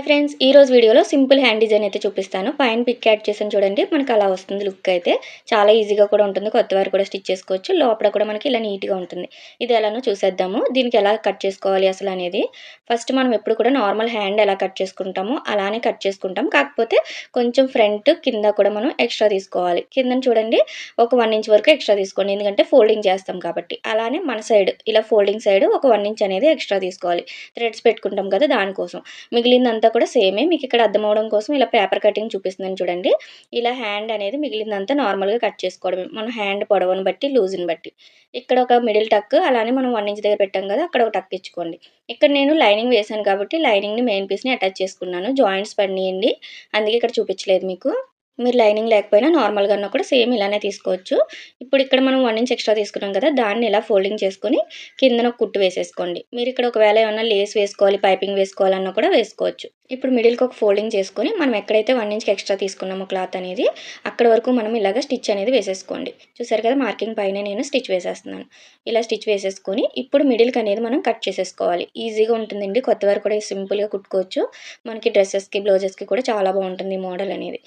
Hi friends ఈ రోజు వీడియోలో సింపుల్ హ్యాండ్ డిజైన్ అయితే చూపిస్తాను. పైన పిక్ యాడ్ చేసాను చూడండి మనకి అలా వస్తుంది లుక్ అయితే. చాలా ఈజీగా కూడా ఉంటుంది కొత్త వారు కూడా స్టిచ్ చేసుకోవచ్చు. లోపల కూడా మనకి ఇలా నీట్గా ఉంటుంది. ఇది ఎలానో చూసేద్దాము దీనికి ఎలా కట్ చేసుకోవాలి అసలు అనేది. ఫస్ట్ మనం ఎప్పుడు కూడా నార్మల్ హ్యాండ్ ఎలా కట్ చేసుకుంటామో అలానే కట్ చేసుకుంటాం. కాకపోతే కొంచెం ఫ్రంట్ కింద కూడా మనం ఎక్స్ట్రా తీసుకోవాలి. కింద చూడండి ఒక వన్ ఇంచ్ వరకు ఎక్స్ట్రా తీసుకోండి. ఎందుకంటే ఫోల్డింగ్ చేస్తాం కాబట్టి. అలానే మన సైడ్ ఇలా ఫోల్డింగ్ సైడ్ ఒక వన్ ఇంచ్ అనేది ఎక్స్ట్రా తీసుకోవాలి. థ్రెడ్స్ పెట్టుకుంటాం కదా దానికోసం. మిగిలిందంతా కూడా సేమే. మీకు ఇక్కడ అర్థం అవడం కోసం ఇలా పేపర్ కటింగ్ చూపిస్తున్నాను చూడండి. ఇలా హ్యాండ్ అనేది మిగిలిందంతా నార్మల్గా కట్ చేసుకోవడమే. మన హ్యాండ్ పొడవుని బట్టి లూజ్ని బట్టి. ఇక్కడ ఒక మిడిల్ టక్ అలానే మనం వన్ ఇంచ్ దగ్గర పెట్టాం కదా అక్కడ ఒక టక్ ఇచ్చుకోండి. ఇక్కడ నేను లైనింగ్ వేసాను కాబట్టి లైనింగ్ని మెయిన్ పీస్ని అటాచ్ చేసుకున్నాను. జాయింట్స్ పడినాయండి. అందుకే ఇక్కడ చూపించలేదు మీకు. మీరు లైనింగ్ లేకపోయినా నార్మల్గా కూడా సేమ్ ఇలానే తీసుకోవచ్చు. ఇప్పుడు ఇక్కడ మనం వన్ ఇంచ్ ఎక్స్ట్రా తీసుకున్నాం కదా దాన్ని ఇలా ఫోల్డింగ్ చేసుకొని కిందన ఒక కుట్టు వేసేసుకోండి. మీరు ఇక్కడ ఒకవేళ ఏమన్నా లేస్ వేసుకోవాలి పైపింగ్ వేసుకోవాలన్నా కూడా వేసుకోవచ్చు. ఇప్పుడు మిడిల్కి ఒక ఫోల్డింగ్ చేసుకొని మనం ఎక్కడైతే వన్ ఇంచ్కి ఎక్స్ట్రా తీసుకున్నామో క్లాత్ అనేది అక్కడ వరకు మనం ఇలాగ స్టిచ్ అనేది వేసేసుకోండి. చూసారు కదా మార్కింగ్ పైన నేను స్టిచ్ వేసేస్తున్నాను. ఇలా స్టిచ్ వేసేసుకొని ఇప్పుడు మిడిల్కి అనేది మనం కట్ చేసేసుకోవాలి. ఈజీగా ఉంటుందండి. కొత్త వరకు కూడా సింపుల్గా కుట్టుకోవచ్చు. మనకి డ్రెస్సెస్కి బ్లౌజెస్కి కూడా చాలా బాగుంటుంది ఈ మోడల్ అనేది.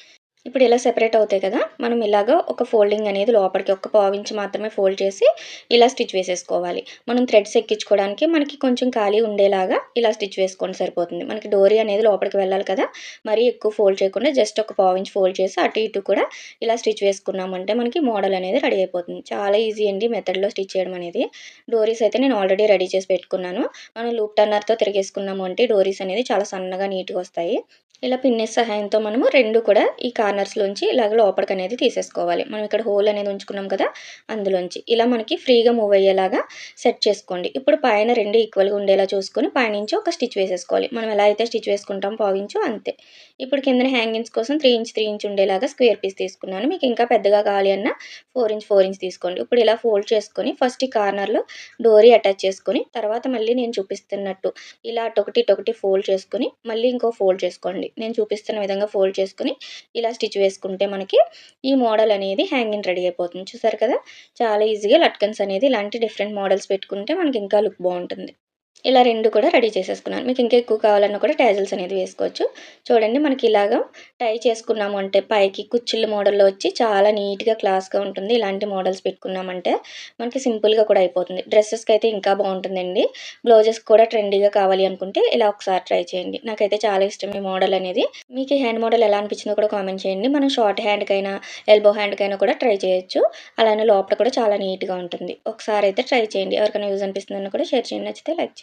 ఇప్పుడు ఇలా సెపరేట్ అవుతాయి కదా మనం ఇలాగ ఒక ఫోల్డింగ్ అనేది లోపలికి ఒక పావించి మాత్రమే ఫోల్డ్ చేసి ఇలా స్టిచ్ వేసేసుకోవాలి. మనం థ్రెడ్స్ ఎక్కించుకోవడానికి మనకి కొంచెం ఖాళీ ఉండేలాగా ఇలా స్టిచ్ వేసుకోండి సరిపోతుంది. మనకి డోరీ అనేది లోపలికి వెళ్ళాలి కదా మరీ ఎక్కువ ఫోల్డ్ చేయకుండా జస్ట్ ఒక పావించి ఫోల్డ్ చేసి అటు ఇటు కూడా ఇలా స్టిచ్ వేసుకున్నామంటే మనకి మోడల్ అనేది రెడీ అయిపోతుంది. చాలా ఈజీ అండి మెథడ్లో స్టిచ్ చేయడం అనేది. డోరీస్ అయితే నేను ఆల్రెడీ రెడీ చేసి పెట్టుకున్నాను. మనం లూప్ టన్నర్తో తిరిగేసుకున్నాము అంటే డోరీస్ అనేది చాలా సన్నగా నీట్గా వస్తాయి. ఇలా పిన్నెస్ సహాయంతో మనము రెండు కూడా ఈ కార్నర్స్లోంచి ఇలాగ లోపలికి అనేది తీసేసుకోవాలి. మనం ఇక్కడ హోల్ అనేది ఉంచుకున్నాం కదా అందులోంచి. ఇలా మనకి ఫ్రీగా మూవ్ అయ్యేలాగా సెట్ చేసుకోండి. ఇప్పుడు పైన రెండు ఈక్వల్గా ఉండేలా చూసుకొని పైనుంచి ఒక స్టిచ్ వేసేసుకోవాలి. మనం ఎలా అయితే స్టిచ్ వేసుకుంటాం పావించు అంతే. ఇప్పుడు కింద హ్యాంగింగ్స్ కోసం త్రీ ఇంచ్ త్రీ ఇంచ్ ఉండేలాగా స్క్వేర్ పీస్ తీసుకున్నాను. మీకు ఇంకా పెద్దగా కావాలి అన్న ఫోర్ ఇంచ్ ఫోర్ ఇంచ్ తీసుకోండి. ఇప్పుడు ఇలా ఫోల్డ్ చేసుకొని ఫస్ట్ ఈ కార్నర్లో డోరీ అటాచ్ చేసుకొని తర్వాత మళ్ళీ నేను చూపిస్తున్నట్టు ఇలా అటొకటి ఇటొకటి ఫోల్డ్ చేసుకొని మళ్ళీ ఇంకో ఫోల్డ్ చేసుకోండి. నేను చూపిస్తున్న విధంగా ఫోల్డ్ చేసుకొని ఇలా స్టిచ్ వేసుకుంటే మనకి ఈ మోడల్ అనేది హ్యాంగింగ్ రెడీ అయిపోతుంది. చూసారు కదా? చాలా ఈజీగా లట్కన్స్ అనేది ఇలాంటి డిఫరెంట్ మోడల్స్ పెట్టుకుంటే మనకి ఇంకా లుక్ బాగుంటుంది. ఇలా రెండు కూడా రెడీ చేసేసుకున్నాను. మీకు ఇంకా ఎక్కువ కావాలన్నా కూడా టైజల్స్ అనేది వేసుకోవచ్చు. చూడండి మనకి ఇలాగ టై చేసుకున్నాము అంటే పైకి కుచ్చిళ్ళ మోడల్లో వచ్చి చాలా నీట్గా క్లాస్గా ఉంటుంది. ఇలాంటి మోడల్స్ పెట్టుకున్నామంటే మనకి సింపుల్గా కూడా అయిపోతుంది. డ్రెస్సెస్కి అయితే ఇంకా బాగుంటుందండి. బ్లౌజెస్కి కూడా ట్రెండీగా కావాలి అనుకుంటే ఇలా ఒకసారి ట్రై చేయండి. నాకైతే చాలా ఇష్టం ఈ మోడల్ అనేది. మీకు ఈ హ్యాండ్ మోడల్ ఎలా అనిపించిందో కూడా కామెంట్ చేయండి. మనం షార్ట్ హ్యాండ్కైనా ఎల్బో హ్యాండ్కైనా కూడా ట్రై చేయొచ్చు. అలానే లోపల కూడా చాలా నీట్గా ఉంటుంది. ఒకసారి అయితే ట్రై చేయండి. ఎవరికైనా యూజ్ అనిపిస్తుందని కూడా షేర్ చేయండి. నచ్చితే లైక్ చేయండి.